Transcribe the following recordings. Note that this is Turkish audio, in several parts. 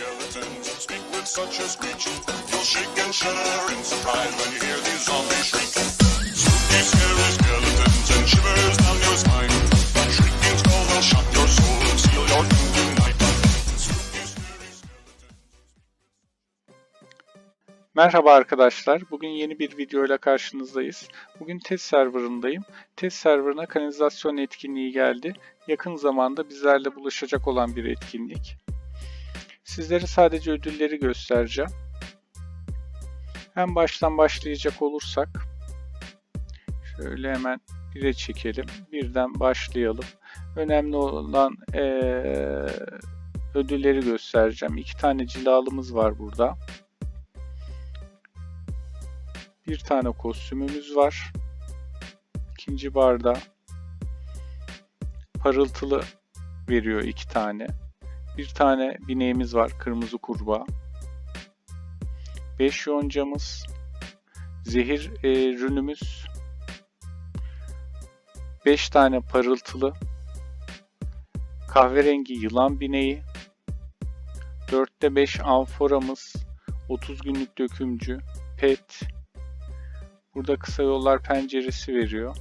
skeletons speak with such a screech. You'll shake and shudder in surprise when you hear these zombies shriek. Spooky, scary skeletons and shivers down your spine. Shrieking skulls will shock your soul and seal your doom. Merhaba arkadaşlar. Bugün yeni bir video ile karşınızdayız. Bugün test serverındayım. Test serverına kanalizasyon etkinliği geldi. Yakın zamanda bizlerle buluşacak olan bir etkinlik. Sizlere sadece ödülleri göstereceğim. En baştan başlayacak olursak şöyle hemen bire çekelim. Birden başlayalım. Önemli olan eee, ödülleri göstereceğim. İki tane cilalımız var burada. Bir tane kostümümüz var. İkinci barda parıltılı veriyor iki tane. Bir tane bineğimiz var. Kırmızı kurbağa. Beş yoncamız. Zehir e, rünümüz. Beş tane parıltılı. Kahverengi yılan bineği. Dörtte beş amforamız. 30 günlük dökümcü. Pet. Burada kısa yollar penceresi veriyor.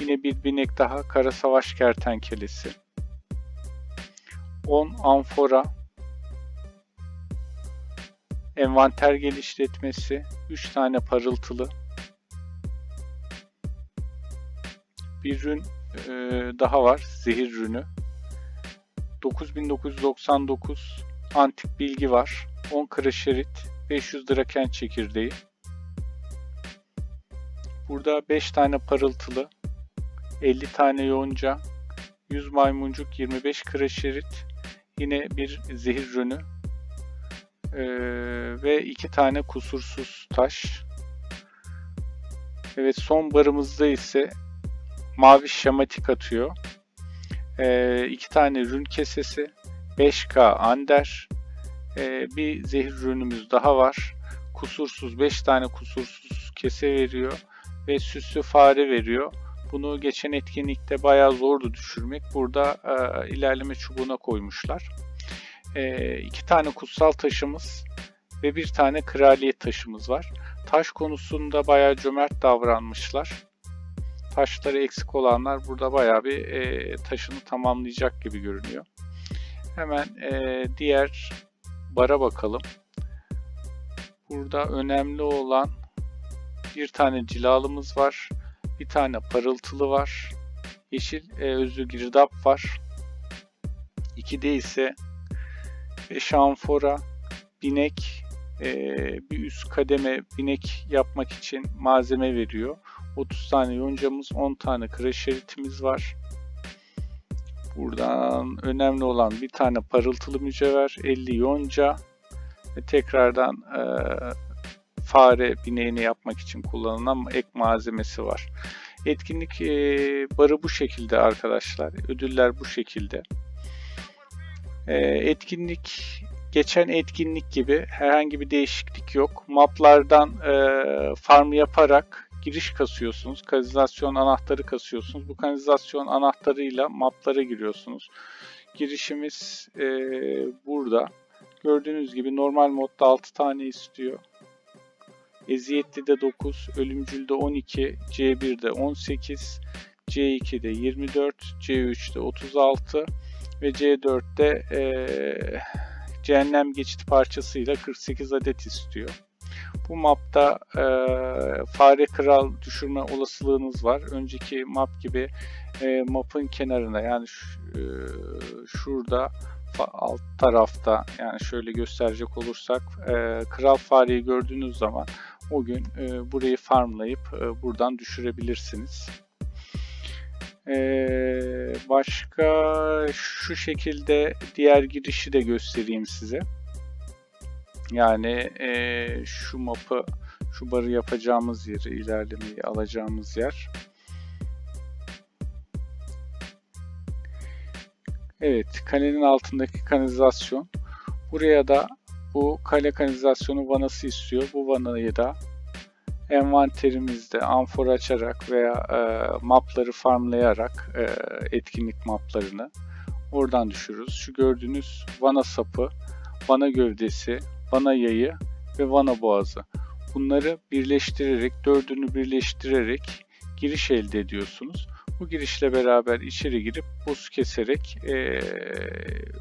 Yine bir binek daha kara savaş kertenkelesi. 10 amfora. Envanter geliştirmesi. 3 tane parıltılı. Bir rün e, daha var. Zehir rünü. 9999 antik bilgi var. 10 kreşerit. 500 draken çekirdeği. Burada 5 tane parıltılı, 50 tane yonca, 100 maymuncuk, 25 kreşerit, yine bir zehir rünü ee, ve 2 tane kusursuz taş. Evet son barımızda ise mavi şematik atıyor. 2 ee, tane rün kesesi, 5K ander, ee, bir zehir rünümüz daha var. Kusursuz 5 tane kusursuz kese veriyor ve süslü fare veriyor. Bunu geçen etkinlikte bayağı zordu düşürmek. Burada e, ilerleme çubuğuna koymuşlar. E, iki tane kutsal taşımız ve bir tane kraliyet taşımız var. Taş konusunda bayağı cömert davranmışlar. Taşları eksik olanlar burada bayağı bir e, taşını tamamlayacak gibi görünüyor. Hemen e, diğer bara bakalım. Burada önemli olan bir tane cilalımız var. Bir tane parıltılı var. Yeşil e, özlü girdap var. İkide ise beş amfora, binek, e, bir üst kademe binek yapmak için malzeme veriyor. 30 tane yoncamız, 10 tane kreşeritimiz var. Buradan önemli olan bir tane parıltılı mücevher, 50 yonca ve tekrardan e, fare bineğini yapmak için kullanılan ek malzemesi var. Etkinlik e, barı bu şekilde arkadaşlar. Ödüller bu şekilde. E, etkinlik geçen etkinlik gibi herhangi bir değişiklik yok. Maplardan e, farm yaparak giriş kasıyorsunuz. Kanalizasyon anahtarı kasıyorsunuz. Bu kanalizasyon anahtarıyla maplara giriyorsunuz. Girişimiz burada. Gördüğünüz gibi normal modda 6 tane istiyor. Eziyetli'de 9, Ölümcül'de 12, C1'de 18, C2'de 24, C3'de 36 ve C4'te ee, Cehennem geçit parçasıyla 48 adet istiyor. Bu mapta e, fare kral düşürme olasılığınız var. Önceki map gibi e, mapın kenarına yani e, şurada alt tarafta yani şöyle gösterecek olursak e, kral fareyi gördüğünüz zaman o gün e, burayı farmlayıp e, buradan düşürebilirsiniz. E, başka şu şekilde diğer girişi de göstereyim size. Yani e, şu mapı şu barı yapacağımız yeri ilerlemeyi alacağımız yer. Evet, kalenin altındaki kanalizasyon. Buraya da bu kale kanalizasyonu vanası istiyor. Bu vanayı da envanterimizde amfor açarak veya e, mapları farmlayarak e, etkinlik maplarını Oradan düşürürüz. Şu gördüğünüz vana sapı, vana gövdesi, vana yayı ve vana boğazı. Bunları birleştirerek, dördünü birleştirerek giriş elde ediyorsunuz. Bu girişle beraber içeri girip buz keserek eee,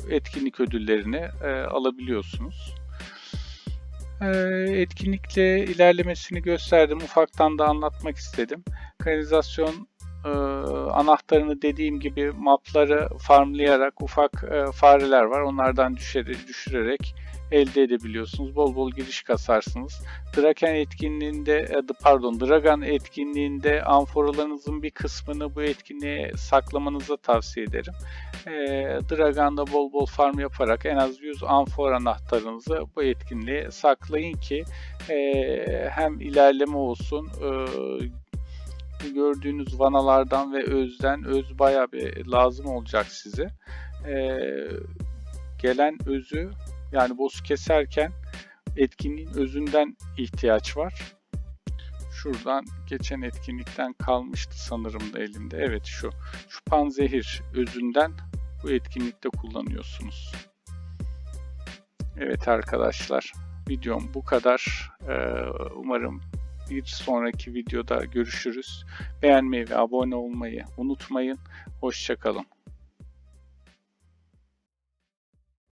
etkinlik ödüllerini eee, alabiliyorsunuz. Eee, etkinlikle ilerlemesini gösterdim. Ufaktan da anlatmak istedim. Kanalizasyon eee, anahtarını dediğim gibi mapları farmlayarak ufak eee, fareler var. Onlardan düşere- düşürerek elde edebiliyorsunuz. Bol bol giriş kasarsınız. Draken etkinliğinde, e, pardon, Dragan etkinliğinde amforalarınızın bir kısmını bu etkinliğe saklamanızı tavsiye ederim. E, Dragan'da bol bol farm yaparak en az 100 amfor anahtarınızı bu etkinliğe saklayın ki e, hem ilerleme olsun, e, gördüğünüz vanalardan ve özden, öz bayağı bir lazım olacak size. E, gelen özü yani boss keserken etkinliğin özünden ihtiyaç var. Şuradan geçen etkinlikten kalmıştı sanırım da elimde. Evet şu. Şu panzehir özünden bu etkinlikte kullanıyorsunuz. Evet arkadaşlar. Videom bu kadar. Ee, umarım bir sonraki videoda görüşürüz. Beğenmeyi ve abone olmayı unutmayın. Hoşçakalın.